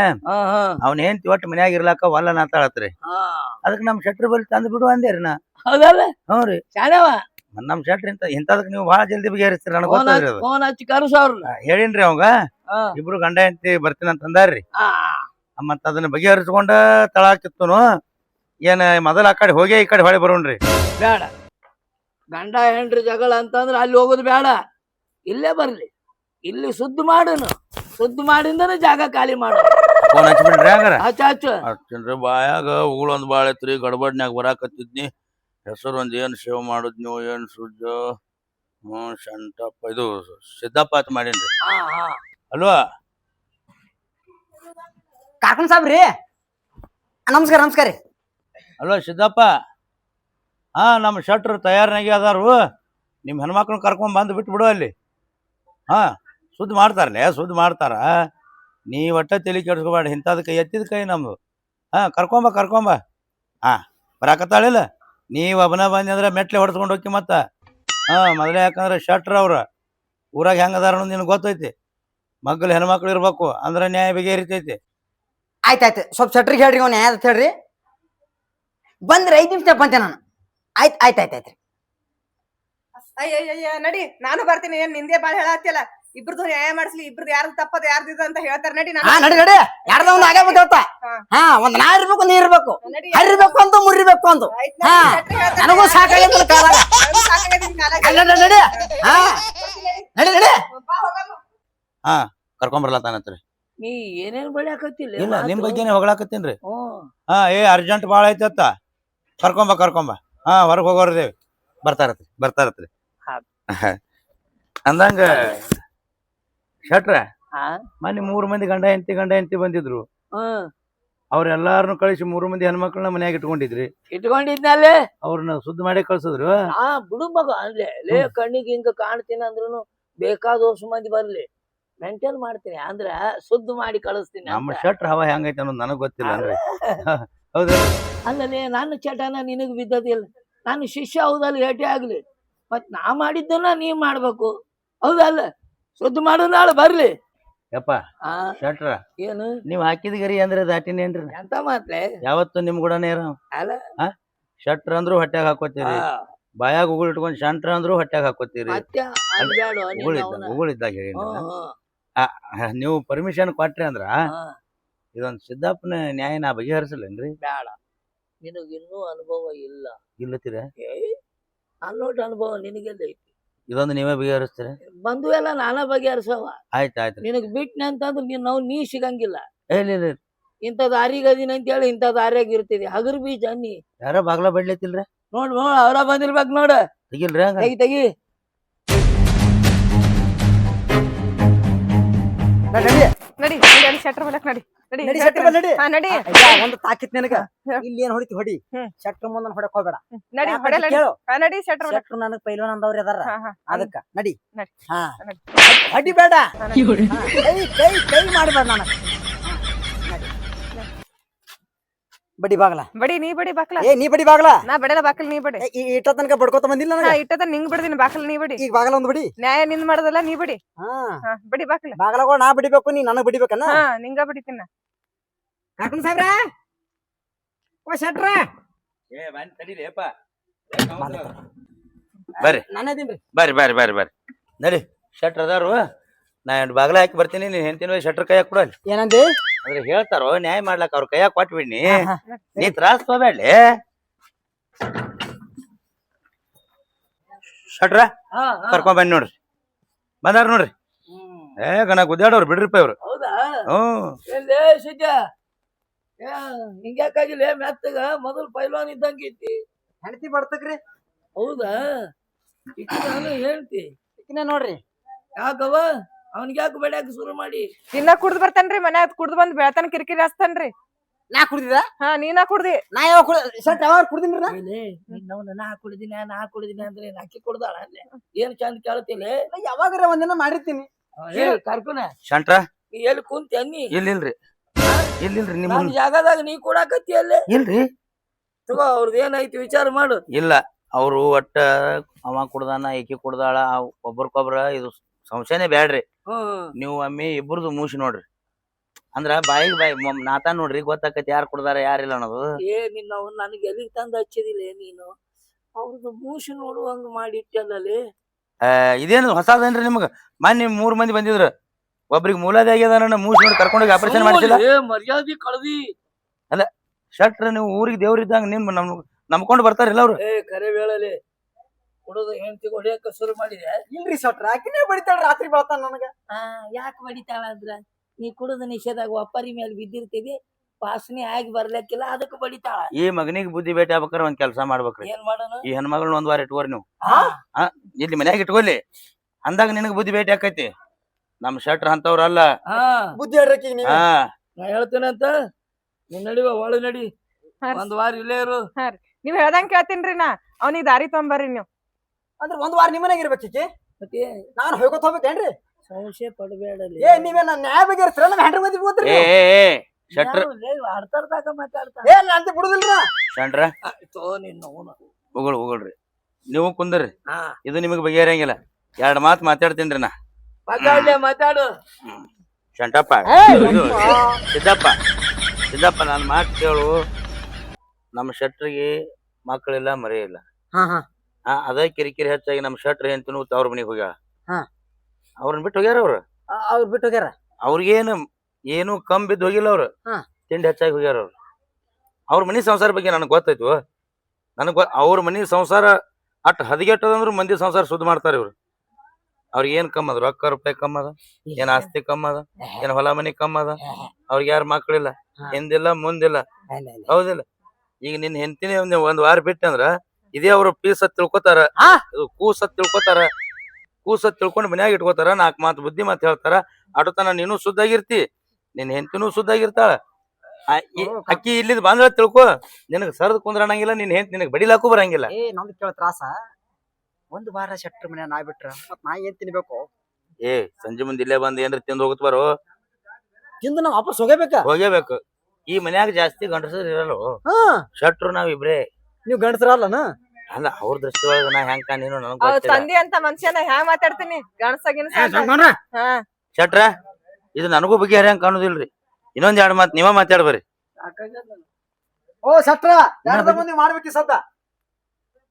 ಅವ್ನ ಹೆಂಡತಿ ಒಟ್ಟು ಮನ್ಯಾಗ ಇರ್ಲಾಕ ವಲ್ಲ ನಾತಾಳತ್ರಿ. ಅದಕ್ಕೆ ನಮ್ಮ ಶೆಟ್ರ್ ಬಲ್ಲಿ ತಂದು ಬಿಡು ಅಂದೇರಿ ನಾ. ಹೌದಲ್ಲ? ಹ್ಞೂ ರೀ. ಶಾಣವ? ನಮ್ಮ ಶೆಟ್ರ್ ಇಂತ ಇಂಥದಕ್ಕೆ ನೀವು ಬಹಳ ಜಲ್ದಿ ಬಗೆಹರಿಸ್ತೀರಿ ನನಗೆ ಫೋನ್ ಅದು. ಫೋನ್ ಹಚ್ಚಿ ಕರ್ಸ ಅವ್ರನ್ನ ಹೇಳಿನ್ರಿ ಅವಂಗ. ಇಬ್ರು ಗಂಡ ಹೆಂಡತಿ ಬರ್ತೀನಿ ಅಂತ ಅಂದಾರ್ರಿ. ಆ, ಮತ್ತ ಅದನ್ನ ಬಗೆಹರಿಸ್ಕೊಂಡ ತಳ ಕಿತ್ತನು ಏನ ಮೊದಲ ಆ ಕಡೆ ಹೋಗಿ ಈ ಕಡೆ ಹೊಳೆ ಬರೋಣ್ರಿ. ಬೇಡ ಗಂಡ ಹೆಂಡ್ರಿ ಜಗಳ ಅಂತಂದ್ರೆ ಅಲ್ಲಿ ಹೋಗೋದು ಬೇಡ ಇಲ್ಲೇ ಬರ್ಲಿ. ಇಲ್ಲಿ ಸುದ್ದಿ ಮಾಡುನು. ಸುದ್ದಿ ಮಾಡಿಂದನೇ ಜಾಗ ಖಾಲಿ ಮಾಡು. ಫೋನ್ ಹಚ್ಬಿಡ್ರಿ ಹಂಗಾರ. ಹಚ್ಚ ಹಚ್ಚು. ಹಚ್ಚಿನ್ರಿ ಬಾಯಾಗ ಉಗುಳೊಂದ್ ಬಾಳ ಐತ್ರಿ ಗಡ್ಬಡ್ನ್ಯಾಗ ಬರಾಕತ್ತಿದ್ನಿ. ಹೆಸರು ಒಂದು ಏನು ಸೇವ್ ಮಾಡುದ್ ನೀವು ಏನು ಸುಜ್ಜ? ಹ್ಞೂ ಶಂಟಪ್ಪ ಇದು ಸಿದ್ದಪ್ಪ ಅಂತ ಮಾಡೀನಿ ಅಲ್ವಾ? ಕಾಕನ್ ಸಾಬ್ರಿ ನಮಸ್ಕಾರ ನಮಸ್ಕಾರ ರೀ. ಅಲ್ವಾ ಸಿದ್ದಪ್ಪ? ಹಾ ನಮ್ಮ ಶಟ್ರು ತಯಾರನಾಗಿ ಅದಾರು. ನಿಮ್ಮ ಹೆಣ್ಮಕ್ಳು ಕರ್ಕೊಂಡ್ ಬಂದು ಬಿಟ್ಟು ಬಿಡು ಅಲ್ಲಿ. ಹಾ ಸುದ್ದಿ ಮಾಡ್ತಾರಲ್ಲ ಸುದ್ದಿ ಮಾಡ್ತಾರ. ನೀ ಒಟ್ಟ ತಲೆ ಕೆಡ್ಸ್ಕೊಬೇಡ ಇಂಥದಕ್ಕೆ ಕೈ ಎತ್ತಿದ ಕೈ ನಮ್ದು. ಹಾ ಕರ್ಕೊಂಬ ಕರ್ಕೊಂಬ ಹಾ ಬರಾಕತ್ತಾಳಿಲ್ಲ ನೀವ್ ಒಬ್ಬನ ಬಂದಿ ಅಂದ್ರೆ ಮೆಟ್ಲೆ ಹೊಡೆಸ್ಕೊಂಡು ಹೋಗಿ ಮತ್ತ. ಹಾ ಮೊದಲೇ ಯಾಕಂದ್ರೆ ಶಟ್ರ್ ಅವ್ರ. ಊರಾಗ ಹೆಂಗದಾರ ಅನ್ನೋದು ನಿನಗೆ ಗೊತ್ತೈತಿ. ಮಗ್ಗಲು ಹೆಣ್ಮಕ್ಳು ಇರ್ಬೇಕು ಅಂದ್ರೆ ನ್ಯಾಯ ಬಗೆಹರಿತೈತಿ ಆಯ್ತಾಯ್ತು ಸ್ವಲ್ಪ ಸಟ್ರಿಗೆ ಹೇಳ್ರಿ ಅವ್ನು ಯಾವ್ದು ಹೇಳ್ರಿ. ಬಂದ್ರೆ ಐದು ನಿಮಿಷ ಬಂತೆ ನಾನು. ಆಯ್ತು ಆಯ್ತು ಆಯ್ತು ಆಯ್ತು. ಅಯ್ಯಯ್ಯ ನಡಿ ನಾನು ಬರ್ತೀನಿ ಏನ್ ನಿಂದೆ ಬಾಳ ಹೇಳತ್ತಿಯಲ್ಲ ಇಬ್ರದು ನ್ಯಾಯ ಮಾಡಿಸ್ಲಿ ಇಬ್ರದ್ದು ಯಾರ್ದು ತಪ್ಪದ ಯಾರ್ದಿದ ಇದು ಅಂತ ಹೇಳ್ತಾರೆ. ನಡಿ ಹಾ ನಡಿ ನಡಿ. ಯಾರ್ದ ಒಂದು ಆಗೇ ಬಿಟ್ಟ ಹಾ. ಹಾ ಒಂದ್ ನಾ ಇರ್ಬೇಕು ನೀ ಇರ್ಬೇಕು. ಹರಿಬೇಕು ಅಂತ ಮುರಿಬೇಕು ಅಂತ ಹಾ ನಡಿ, ನನಗೂ ಸಾಕಾಗೈತಲ್ಲ ಕಾಲಾಗ ನನಗೂ ಸಾಕಾಗೈತಿ ನಿನ್ ಕಾಲಾಗ. ಅಲ್ಲ ನಡಿ, ನಡಿ. ಹಾ. ನಡಿ ನಡಿ. ಹಾ ಕರ್ಕೊಂಬರ್ಲತ್ತಾನತ್ರಿ ನೀ ಏನೇನ್ ಬೆಳ್ಯಾಕತ್ತಿಲ್ಲ ಇಲ್ಲ ನಿಮ್ ಬಗ್ಗೆನೇ ಹೊಗಳಾಕತ್ತೀನ್ರಿ ಹಾ ಏ ಅರ್ಜೆಂಟ್ ಭಾಳ ಐತತ್ತ ಕರ್ಕೊಂಬ ಕರ್ಕೊಂಬ. ಹಾ ಹೊರಗೆ ಹೋಗೋರ್ದೇವಿ. ಬರ್ತಾರತ್ರಿ ಬರ್ತಾರತ್ರಿ. ಅಂದಂಗ ಶಟ್ರ? ಹಾ ಮೊನ್ನೆ ಮೂರು ಮಂದಿ ಗಂಡ ಹೆಂಡತಿ ಗಂಡ ಹೆಂಡತಿ ಬಂದಿದ್ರು. ಅವ್ರೆಲ್ಲಾರನು ಕಳಿಸಿ ಮೂರು ಮಂದಿ ಹೆಣ್ಮಕ್ಳನ್ನ ಮನ್ಯಾಗ ಇಟ್ಕೊಂಡಿದ್ರಿ. ಇಟ್ಕೊಂಡಿದ್ನಲ್ಲೇ? ಅವ್ರನ್ನ ಸುದ್ದಿ ಮಾಡಿ ಕಳ್ಸಿದ್ರು. ಹಾ ಬಿಡು ಮಗ ಅಲ್ಲೇ ಲೇ ಕಣ್ಣಿಗೆ ಹಿಂಗ ಕಾಣ್ತೀನಿ ಅಂದ್ರೂ ಬೇಕಾದಷ್ಟು ಮಂದಿ ಬರ್ಲಿ. ಮೆಂಟೇನ್ ಮಾಡ್ತೀನಿ ಅಂದ್ರ ಸುದ್ದಿ ಮಾಡಿ ಕಳಿಸ್ತೀನಿ ನಮ್ಮ ಶಟ್ರ ಶಟ್ರ್ ಹವಾ ಹೆಂಗೈತೆ ಅನ್ನೋದು ನನಗ್ ಗೊತ್ತಿಲ್ಲ ಅಂದ್ರೆ. ಹೌದಾ? ಅಲ್ಲಲೇ ನನ್ನ ಚಟನ ನಿನಗ್ ಬಿದ್ದದಿಲ್ಲ ನಾನು ಶಿಷ್ಯ ಹೌದಲ್ಲ ಏಟೇ ಆಗ್ಲಿ. ಮತ್ ನಾ ಮಾಡಿದ್ದನ್ನ ನೀ ಮಾಡ್ಬೇಕು. ಹೌದಲ್ಲ? ಸುದ್ದಿ ಮಾಡು ನಾಳೆ ಬರ್ಲಿ. ಯಪ್ಪ ಆ ಶಟ್ರ ಏನು? ನೀವ್ ಹಾಕಿದ ಗರಿ ಅಂದ್ರೆ ದಾಟಿನೇನ್ರಿ ಎಂತ ಮಾತ್ಲೆ? ಯಾವತ್ತು ನಿಮ್ ಕೂಡ ಇರೋ ಅಲ್ಲ. ಹೊಟ್ಟೆಗ್ ಅಂದ್ರು ಹೊಟ್ಯಾಗ ಹಾಕೋತೀರಿ. ಬಾಯಾಗ ಉಗುಳ್ ಇಟ್ಕೊಂಡ್ ಶಂಟ್ರ ಅಂದ್ರು ಹೊಟ್ಯಾಗ ಹಾಕೋತೀರಿ. ಮತ್ತೆ ಅನ್ಬ್ಯಾಡು ನೀನ್ ಉಗುಳಿದ್ದ ಅವ್ನ. ಉಗುಳಿದ್ದಾಗ ಹೇಳಿ ಹ್ಮ್, ಹ್ಮ್, ನೀವು ಪರ್ಮಿಷನ್ ಕೊಟ್ರಿ ಅಂದ್ರ ಹಾ, ಇದೊಂದ್ ಸಿದ್ದಪ್ಪನ ನ್ಯಾಯ ನಾ ಬಗೆಹರಿಸಲೇನ್ರಿ? ಬ್ಯಾಡ. ನಿನಗಿನ್ನೂ ಅನುಭವ ಇಲ್ಲ. ಇಲ್ಲತ್ತೀರ ಏ ಅನ್ನೋಟ್ ಅನುಭವ ನಿನಗೆಲ್ಲ ಐತಿ. ಇದೊಂದು ನೀವೇ ಬಗೆಹರಿಸ್ತೀರ ಬಂದು ಎಲ್ಲ ನಾನ ಬಗೆಹರಿಸವ ಆಯ್ತು ಆಯ್ತು ನಿನಗ್ ಬಿಟ್ನೆ ಅಂತಂದ್ರೆ ನೀನ್ ನಾವು ನೀ ಸಿಗಂಗಿಲ್ಲ ಏ ಇಲ್ಲ ಇಲ್ಲ ಇಂಥ ಅಂತ ಹೇಳಿ ಇಂಥ ದಾರಿಯಾಗ ಇರ್ತಿದಿ ಹಗರ್ ಬೀಜ ನೀ ಯಾರ ಬಾಗ್ಲ ಬಡ್ಲತ್ತಿಲ್ರ ನೋಡ್ ನೋಡ್ ಅವರ ಬಂದಿರ್ಬೇಕು ನೋಡ ತೆಗಿಲ್ರಿ ಹಂಗ ತೆಗಿ ತೆಗಿ ನಡಿ, ನಡಿ ನಡಿ ನಡಿ ಅಲ್ಲಿ ಶೆಟ್ರ್ ಬಲಕ್ ನಡಿ ನಡಿ ನಡಿ ಹೇಳ್ತೀನಿ. ನಡಿ. ಹಾ ನಡಿ. ಅಯ್ಯ, ಒಂದು ತಾಕಿತ್ ನಿನಗ. ಇಲ್ಲಿ ಏನ್ ಹೊಡಿತಿ ಹೊಡಿ. ಹ್ಮ್. ಶಟ್ರ್ ಮುಂದ ಹೊಡಕ್ ಹೋಗ್ಬೇಡ ನಡಿ ಕೇಳು. ಹಾ ನಡಿ ಶೆಟ್ರ್ ಬಲಕ್ ಶಟ್ರು ನನಗ್ ಪೈಲ್ವಾನ್ ಅಂದವ್ರ ಅದಾರ. ಹಾ ಹಾ ಅದಕ್ಕ ನಡಿ. ನಡಿ. ಹಾ. ನಡಿ. ಹೊಡಿ ಬೇಡ. ಹಾ, ಕೈ ಕೈ ಕೈ ಮಾಡ್ಬೇಡ ನನಗ. ಬಡಿ ಬಾಗ್ಲ. ಬಡಿ ನೀ ಬಡಿ ಬಾಕ್ಲ ಏ ನೀ ಬಡಿ ಬಾಗ್ಲಾ. ನಾ ಬಡಲ್ಲ ಬಾಕಲ್ ನೀ ಬಡಿ. ಏ, ಈ ಇಟ್ಟ ತನಕ ಬಡ್ಕೋತ ಬಂದಿಲ್ಲ ನನಗೆ? ನನಗ ಇಟ್ಟದ ನಿಂಗ್ ಬಿಡ್ದಿನಿ ಬಾಕಲ್ ನೀ ಬಡಿ. ಈಗ ಬಾಗಲ ಒಂದ್ ಬಿಡಿ. ನ್ಯಾಯ ನಿಂದ್ ಮಾಡದಲ್ಲ ನೀ ಬಡಿ. ಹಾ. ಹಾ ಬಡಿ ಬಾಕಲ ಬಾಗಲಗಳು ನಾ ಬಡಿಬೇಕು ನೀ ನನಗ್ ಬಡಿಬೇಕನ್ನ ಹಾ ನಿಂಗ ಬಡಿತೀನ. ಕಾಕನ್ ಸಾಹೇಬ್ರ? ಓ ಶಟ್ರ. ಏ ಬನ್ನಿ ತಡಿಲೇಪ್ಪ ಬರ್ರಿ. ನಾನೇದೀನ್ರಿ ಬರ್ರಿ ಬರ್ರಿ ಬರ್ರಿ ಬರ್ರಿ. ನಡಿ ಶೆಟ್ರ್ ಅದಾರು. ನಾ ಎರಡು ಬಾಗ್ಲ ಹಾಕಿ ಬರ್ತೀನಿ ನೀನ್ ಹೆಂತಿನ ಶೆಟ್ರ್ ಕೈಯಾಗ ಕೊಡಲ್ಲಿ ಏನಂದಿ? ಅಂದ್ರೆ ಹೇಳ್ತಾರೋ ನ್ಯಾಯ ಮಾಡ್ಲಕ್ ಅವ್ರ ಕೈಯಾಗ ಕೊಟ್ಬಿಡ್ನಿ. ನೀ ತ್ರಾಸ್ ತಗೋಬೇಡ್ಲಿ ಶಟ್ರ. ಕರ್ಕೊಂಡ್ ಬನ್ನಿ ನೋಡ್ರಿ. ಬಂದಾರ ನೋಡ್ರಿ. ಏ ಗಣ ಗುದ್ದಾಡೋರು ಬಿಡ್ರಿಪ್ಪ ಇವ್ರು. ಹ್ಞೂ. ಹಿಂಗ್ಯಾಕಾಗಿಲ್ಲ ಮೆತ್ತಗ ಮೊದಲ್ ಪೈಲ್ವಾನ್ ಇದ್ದಂಗ ಐತಿ ಹೆಂಡತಿ ಬರ್ತಕ್ರಿ? ಹೌದಾ? ನಾನು ಹೇಳ್ತಿ. ಇಕ್ಕಿನ ನೋಡ್ರಿ. ಯಾಕವ ಅವನಿಗೆ ಯಾಕೆ ಬೆಳ್ಯಾಕ ಶುರು ಮಾಡಿ? ದಿನ ಕುಡ್ದು ಬರ್ತಾನ್ರಿ ಮನ್ಯಾಗ ಕುಡ್ದು ಬಂದ್ ಬೆಳತನ ಕಿರಿಕಿರಿ ಹಚ್ತಾನ್ರಿ. ನಾ ಕುಡ್ದಿದ? ಹಾ ನೀನ ಕುಡ್ದಿ. ನಾ ಯಾವ ಕುಡ ಶರ್ಟ್ ಯಾವಾಗ ಕುಡ್ದಿನ್ರಿ ನಾ? ನಾ ಕುಡ್ದಿನ ನಾ ಕುಡಿದಿನ ಅಂದ್ರೆ ಏನ್ ಅಕ್ಕಿ ಕುಡ್ದಾಳ ಅಲ್ಲೇ. ಏನ್ ಚಂದ ಕೇಳ್ತಿಲ್ಲ ಯಾವಾಗ ಯಾವಾಗಾರ ಒಂದಿನ ಮಾಡಿರ್ತೀನಿ. ಕರ್ಕೊನ. ಶಂಟ್ರ ನೀ ಎಲ್ಲಿ ಕುಂತಿ ಅನ್ನಿ? ಇಲ್ಲಿಲ್ರಿ. ಇಲ್ಲಿಲ್ರಿ ನಿಮ್ಮ ಜಾಗದಾಗ ನೀ ಕೊಡಾಕತ್ತಿ ಅಲ್ಲೇ. ಇಲ್ರಿ? ತಗೋ ಅವ್ರದ್ದು ಏನೈತಿ ವಿಚಾರ ಮಾಡು. ಇಲ್ಲ ಅವರು ಒಟ್ಟ ಅವ ಕುಡ್ದಾನ ಈಕಿ ಕುಡ್ದಾಳ ಒಬ್ರಕೊಬ್ರ ಇದು ಸಂಶಯನೇ ಬ್ಯಾಡ್ರಿ. ಹ್ಮ್ ನೀವು ಅಮ್ಮಿ ಇಬ್ಬರದು ಮೂಸಿ ನೋಡ್ರಿ. ಅಂದ್ರ ಬಾಯಿಗೆ ಬಾಯಿ ಮಮ್- ನಾತ ನೋಡ್ರಿ ಗೊತ್ತಾಕತಿ ಯಾರು ಕುಡ್ದಾರ ಯಾರಿಲ್ಲ ಅನ್ನೋದು. ಏ ನಿನ್ನ ನನಗೆ ಎಲ್ಲಿಗೆ ತಂದು ಹಚ್ಚಿದಿಲ್ಲ ನೀನು? ಅವ್ರದ್ದು ಮೂಸಿ ನೋಡುವಂಗ ಮಾಡಿಟ್ಟಲ್ಲೇ ಆ, ಇದೇನು ಹೊಸದೇನ್ರಿ ನಿಮ್ಗ? ಮೊನ್ನೆ ಮೂರ್ ಮಂದಿ ಬಂದಿದ್ರು. ಒಬ್ರಿಗೆ ಮೂಲಾದಿ ಆಗ್ಯದ ಮೂಸ್ ನೋಡಿ ಕರ್ಕೊಂಡೋಗಿ ಆಪರೇಷನ್ ಮಾಡಿಸಿಲ್ಲ? ಕಳದಿ. ಅಲ್ಲ ಶಟ್ರ ನೀವು ಊರಿಗೆ ದೇವ್ರಿದ್ದಂಗ ನಿಮ್ ನಮ್ ನಂಬ್ಕೊಂಡು ಬರ್ತಾರಿಲ್ಲ ಅವ್ರು. ಏ ಕರೆ ಬೇಳಲೆ ಕುಡದ ಹೆಂಡತಿ ಹೊಡಿಯಕ ಶುರು ಮಾಡಿದೆ ಇಲ್ರಿ ಶಟ್ರ ಆಕಿನೇ ಬಡಿತಾಳ ರಾತ್ರಿ ಬೆಳತಾನ ನನಗ. ಆ ಯಾಕೆ ಬಡಿತಾಳ ಅಂದ್ರ ನೀ ಕುಡದ ನಿಷೇಧಾಗ ಒಪ್ಪರಿ ಮೇಲೆ ಬಿದ್ದಿರ್ತೀವಿ ವಾಸನೆ ಆಗಿ ಬರ್ಲಿಕ್ಕಿಲ್ಲ ಅದಕ್ಕೆ ಬಡಿತಾಳ. ಈ ಮಗನಿಗೆ ಬುದ್ಧಿ ಭೇಟಿ ಆಗ್ಬೇಕಾರೆ ಒಂದ್ ಕೆಲಸ ಮಾಡ್ಬೇಕ್ರಿ. ಏನ್ ಮಾಡೋಣ ಈ ಹೆಣ್ಮಗಳನ್ನ ಒಂದ್ ವಾರ ಇಟ್ಕೋರಿ ನೀವು. ಆ, ಇಲ್ಲಿ ಮನ್ಯಾಗ ಇಟ್ಕೊಲ್ಲಿ ಅಂದಾಗ ನಿನಗ್ ಬುದ್ಧಿ ಭೇಟಿ ಆಕೈತಿ. ನಮ್ ಶೆಟ್ರ್ ಅಂತವ್ರಲ್ಲ ಬುದ್ಧಿ ಹೇಳ್ರಕಿ ನೀವು? ಹಾ. ನಾ ಹೇಳ್ತೇನಂತ ನೀ ನಡಿವ ಒಳ ನಡಿ. ಒಂದ್ ವಾರ ಇಲ್ಲೇ ಇರು. ನೀವ್ ಹೇಳ್ದಂಗ್ ಕೇಳ್ತೀನ್ರಿ ನಾ. ಅವ್ನಿಗ್ ದಾರಿ ತೊಂಬರ್ರಿ ನೀವು. ಅಂದ್ರೆ ಒಂದ್ ವಾರ ನಿಮ್ಮನೆಗೆ ಇರ್ಬೇಕೀಕಿ ಮತ್ತೆ? ನಾನು ಹೋಗೋತ್ ಹೋಗ್ಬೇಕೇನ್ರಿ? ಸಂಶಯ ಪಡಬೇಡ ಏ ನೀವೇ ನನ್ನ ನ್ಯಾಯ ಬಗ್ಗೆ ಇರ್ತೀರ ನಮ್ಮ ಹೆಂಡ್ರ ಮಂದಿ ಹೋದ್ರಿ ಏ ಏ, ಏ ಶಟ್ರ್. ಅರ್ಥದಾಗ ಮಾತಾಡ್ತಾ? ಏ ನಾ ಅಂತ ಬಿಡುದಿಲ್ರ ನಿನ್ನ ಅವ್ನ. ಉಗುಳ್ ಉಗುಳ್ರಿ. ನೀವು ಕುಂದ್ರಿ. ಹಾ. ಇದು ನಿಮಗೆ ಬಗೆಹರಿಯಂಗಿಲ್ಲ. ಎರಡ್ ಮಾತು ರೀ ನಾ. ಮಾತಾಡ್ಲೆ ಮಾತಾಡು. ಶಂಟಪ್ಪ ಇದು, ಸಿದ್ದಪ್ಪ. ಸಿದ್ದಪ್ಪ ನನ್ನ ಮಾತು ಕೇಳು. ನಮ್ಮ ಶೆಟ್ರಿಗೆ ಮಕ್ಕಳಿಲ್ಲ ಮರಿ ಇಲ್ಲ. ಹಾ ಅದೇ ಕಿರಿಕಿರಿ ಹೆಚ್ಚಾಗಿ ನಮ್ಮ ಶೆಟ್ರ್ ಹೆಂತನು ತವ್ರ ಮನಿಗೆ ಹೋಗ್ಯಾಳ. ಅವ್ರನ್ನ ಬಿಟ್ಟು ಹೋಗ್ಯಾರ ಅವ್ರು? ಅವ್ರು ಬಿಟ್ಟು ಹೋಗ್ಯಾರ? ಅವ್ರಿಗೇನು ಏನು ಕಮ್ ಬಿದ್ದು ಹೋಗಿಲ್ಲ ಅವ್ರು. ತಿಂಡಿ ಹೆಚ್ಚಾಗಿ ಹೋಗ್ಯಾರ ಅವ್ರು. ಅವ್ರ ಮನಿ ಸಂಸಾರ ಬಗ್ಗೆ ನನಗೆ ಗೊತ್ತಾಯ್ತು ನನಗೆ ಅವ್ರ ಮನಿ ಸಂಸಾರ ಅಟ್ ಹದಿಗೆಟ್ಟದಂದ್ರೆ ಮಂದಿ ಸಂಸಾರ ಶುದ್ಧ ಮಾಡ್ತಾರೆ ಇವ್ರು. ಅವ್ರಿಗೆ ಏನ್ ಕಮ್ಮ ಅದ? ರೊಕ್ಕ ರೂಪಾಯಿ ಕಮ್ಮ ಅದ? ಏನ್ ಆಸ್ತಿ ಕಮ್ಮ ಅದ? ಏನ್ ಹೊಲ ಮನಿ ಕಮ್ಮ ಅದ? ಅವ್ರಿಗೆ ಯಾರು ಮಕ್ಕಳಿಲ್ಲ. ಹಿಂದಿಲ್ಲ ಮುಂದಿಲ್ಲ. ಹೌದಿಲ್ಲ. ಈಗ ನಿನ್ ಹೆಂಡತಿನೇ ಒಂದ್ ಒಂದ್ ವಾರ ಬಿಟ್ಟಂದ್ರ ಇದೇ ಅವ್ರ ಪೀಸ್ ಅತ್ ತಿಳ್ಕೊತಾರ. ಕೂಸ ಹತ್ ತಿಳ್ಕೊತಾರ. ಕೂಸ ತಿಳ್ಕೊಂಡು ಮನ್ಯಾಗ ಇಟ್ಕೋತಾರ ನಾಲ್ಕು ಮಾತು ಬುದ್ಧಿ ಮಾತು ಹೇಳ್ತಾರ. ಆಟೋತನ ನೀನು ಶುದ್ಧಾಗಿರ್ತಿ ನಿನ್ ಹೆಂಡತಿನೂ ಶುದ್ಧಾಗಿರ್ತಾಳ. ಅಕ್ಕಿ ಇಲ್ಲಿದ್ ಬಂದ್ರ ತಿಳ್ಕೊ. ನಿನಗ್ ಸರದ್ ಕುಂದ್ರಂಗಿಲ್ಲ ನಿನ್ ಹೆಂಡತಿ ನಿನಗ್ ಬಡಿಲಾಕು ಬರಂಗಿಲ್ಲ. ಏ ನಮ್ದು ಕೇಳ ತ್ರಾಸ. ಒಂದ್ ವಾರ ಶೆಟ್ರ್ ಮನೆ ನಾ ಬಿಟ್ರ ಮತ್ ನಾ ಏನ್ ತಿನ್ಬೇಕು? ಏ ಸಂಜೆ ಮುಂದೆ ಇಲ್ಲೇ ಬಂದ್ ಏನ್ರ ತಿಂದ್ ಹೋಗುತ್ತ ಬರೋ? ತಿಂದು ನಾವ್ ವಾಪಸ್ ಹೋಗಬೇಕ? ಹೋಗೇಬೇಕು. ಈ ಮನ್ಯಾಗ ಜಾಸ್ತಿ ಗಂಡಸರ್ ಇರಲ್ಲ ಹಾ. ಶಟ್ರು ನಾವ್ ಇಬ್ರೇ. ನೀವ್ ಗಂಡಸ್ರಲ್ಲನ? ಅಲ್ಲ ಅವ್ರ ದೃಷ್ಟಿ ಒಳಗ ನಾ ಹೆಂಗ ನನಗ್ ಗೊತ್ತಿಲ್ಲ. ತಂದಿ ಅಂತ ಮನುಷ್ಯನ ಹ್ಯಾಂಗ್ ಮಾತಾಡ್ತೀನಿ? ಗಣಸ ಗಿಣಸ ಅಂತ. ಹಾ. ಶಟ್ರ ಇದು ನನಗೂ ಬಗ್ಗೆ ಹರಿಯಂಗ್ ಕಾಣುದಿಲ್ರಿ. ಇನ್ನೊಂದ್ ಎರಡ್ ಮಾತ್ ನೀವ ಮಾತಾಡ್ಬರಿ ಓ ಸತ್ರ ಎರಡ ಮಂದಿ ಮಾಡ್ಬೇಕಿ ಸದ್ದ.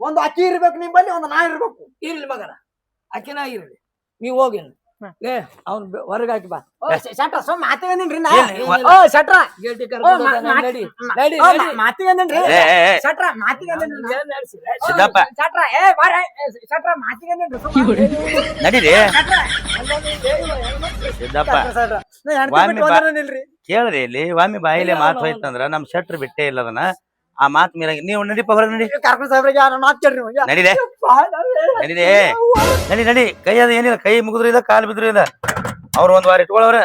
ಒಂದ್ ಅಕ್ಕಿ ಇರ್ಬೇಕು ನಿಮ್ಮಲ್ಲಿ ಒಂದು ನಾ ಇರ್ಬೇಕು ಇರ್ಲಿ ಮಗನ ಅಕ್ಕಿನ ಇರ್ಲಿ ನೀವು ಹೋಗಿ. ಏ ಅವ್ನು ಹೊರಗೆ ಹಾಕಿ ಬಾ ಶಟ್ರ ಸೊ ಸುಮ್ ಮಾತಿಗಂದಿನ್ರಿ ನಾ ಓ ಶೆಟ್ರ ಮಾ- ನಡಿ ನಡಿ. ಮಾತಿಗಂದಿನ್ರಿ ಶೆಟ್ರ ಮಾತಿಗಂದಿನ್ರಿ ಸಿದ್ದಪ್ಪ. ಶೆಟ್ರ ಏ ಬಾರ ಶಟ್ರ ಮಾತಿಗಂದಿನ್ರಿ ಸುಮ್ಮ. ನಡೀರಿ ಸಿದ್ದಪ್ಪ. ಕೇಳ್ರಿ ಇಲ್ಲಿ ಒಮ್ಮೆ ಬಾಯಿಲೆ ಮಾತು ಹೋಯ್ತಂದ್ರ ನಮ್ ಶಟ್ರ್ ಬಿಟ್ಟೇ ಇಲ್ಲ ಅದನ್ನ ಆ ಮಾತ್ ಮೇಲೆ ನೀವು ನಡಿಪ ಹೊರ ನಡಿ. ಕರ್ಕೊಂಡ್ ಸಾಹೇಬ್ರಿಗೆ ಯಾರ ನಡಿದೆ ನಡಿದೆ ನಡಿ ನಡಿ. ಕೈ ಅದ ಏನಿಲ್ಲ ಕೈ ಮುಗಿದ್ರು ಇದ ಕಾಲ್ ಬಿದ್ರು ಇದ ಅವ್ರ ಒಂದ್ ವಾರ ಇಟ್ಕೊಳ್ಳವ್ರ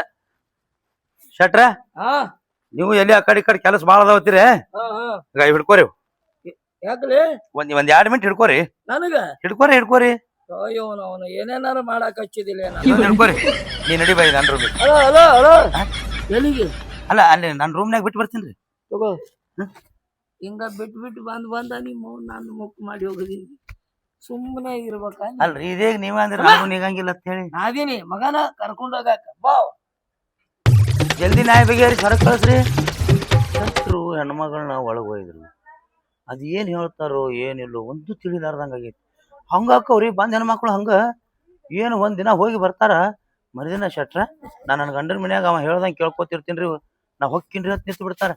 ಶಟ್ರ? ನೀವು ಎಲ್ಲಿ ಆ ಕಡೆ ಕಡೆ ಕೆಲಸ ಬಾಳ ಅದಾವತ್ತೀರಿ ಹಿಡ್ಕೋರಿ. ಯಾಕಲೆ ಒಂದ್ ಒಂದ್ ಎರಡ್ ಮಿನಿಟ್ ಹಿಡ್ಕೋರಿ. ನನಗ? ಹಿಡ್ಕೋರಿ ಹಿಡ್ಕೋರಿ. ಅಯ್ಯೋ ಅವನು ಏನೇನಾರು ಮಾಡಕ್ ಹಚ್ಚಿದಿಲ್ಲ ಹಿಡ್ಕೋರಿ. ನೀ ನಡಿ ಬೈ ನನ್ ರೂಮ್ ಎಲ್ಲಿಗೆ? ಅಲ್ಲ ಅಲ್ಲಿ ನನ್ ರೂಮ್ನಾಗ ಬಿಟ್ಟು ಬರ್ತೀನಿ ತಗೋ. ಹಿಂಗ ಬಿಟ್ಟು ಬಿಟ್ಟು ಬಂದ್ ಬಂದ ನಿಮ್ಮ ನಾನು ಮುಕ್ ಮಾಡಿ ಹೋಗಿದೀನಿ. ಸುಮ್ಮನೆ ಇರ್ಬೇಕ ಅಲ್ರಿ ಇದೇ ನೀವ ಅಂದ್ರೆ ನಾನು ನಿಗಂಗಿಲ್ಲ ಅಂತ ಹೇಳಿ. ನಾದೀನಿ ಮಗನ ಕರ್ಕೊಂಡೋಗ ಹೋಗಾಕ. ಬಾ. ಜಲ್ದಿ ನಾಯಿ ಬಗೆಹರಿ ಹೊರಗೆ ಕಳಿಸ್ರಿ. ಶತ್ರು ಹೆಣ್ಮಗಳನ್ನ ಒಳಗೆ ಒಯ್ದ್ರು. ಅದ್ ಏನ್ ಹೇಳ್ತಾರೋ ಏನಿಲ್ಲೋ ಒಂದು ತಿಳಿಲಾರ್ದಂಗ ಆಗೈತಿ ಹಂಗಾಕವ್ರಿ ಬಂದ ಹೆಣ್ಮಕ್ಳು ಹಂಗ. ಏನು ಒಂದ್ ದಿನ ಹೋಗಿ ಬರ್ತಾರ. ಮರುದಿನ ಶಟ್ರ ನಾ ನನ್ನ ಗಂಡನ ಮನ್ಯಾಗ ಅವ ಹೇಳ್ದಂಗ ಕೇಳ್ಕೊತಿರ್ತೀನ್ರಿ. ನಾ ಹೊಕ್ಕಿನ್ರಿ ಅಂತ ನಿಂತು ಬಿಡ್ತಾರ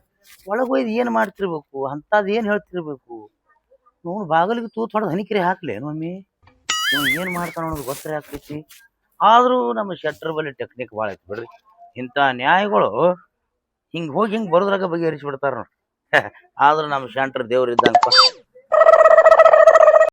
ಒಳಗ್ ಒಯ್ದು ಏನ್ ಮಾಡ್ತಿರ್ಬೇಕು? ಅಂತದ್ ಏನ್ ಹೇಳ್ತಿರ್ಬೇಕು? ನೋಡ್ ಬಾಗಿಲಿಗೆ ತೂತು ಹೊಡೆದು ಹನಿಕಿರಿ ಹಾಕ್ಲೆ ಮಮ್ಮಿ? ಇವ್ನು ಏನ್ ಮಾಡ್ತಾನ ಅನ್ನೋದು ಗೊತ್ತರೆ ಆಗ್ತೈತಿ. ಆದ್ರೂ ನಮ್ಮ ಶೆಟ್ರ್ ಬಳಿ ಟೆಕ್ನಿಕ್ ಭಾಳ ಐತಿ ಬಿಡ್ರಿ. ಇಂಥ ನ್ಯಾಯಗಳು ಹಿಂಗ್ ಹೋಗಿ ಹಿಂಗ್ ಬರೋದ್ರಾಗ ಬಗೆಹರಿಸಿ ಬಿಡ್ತಾರ ನೋಡ್ರಿ ಆದ್ರೂ ನಮ್ಮ ಶೆಂಟ್ರ್ ದೇವ್ರು ಇದ್ದಂಗಪ್ಪ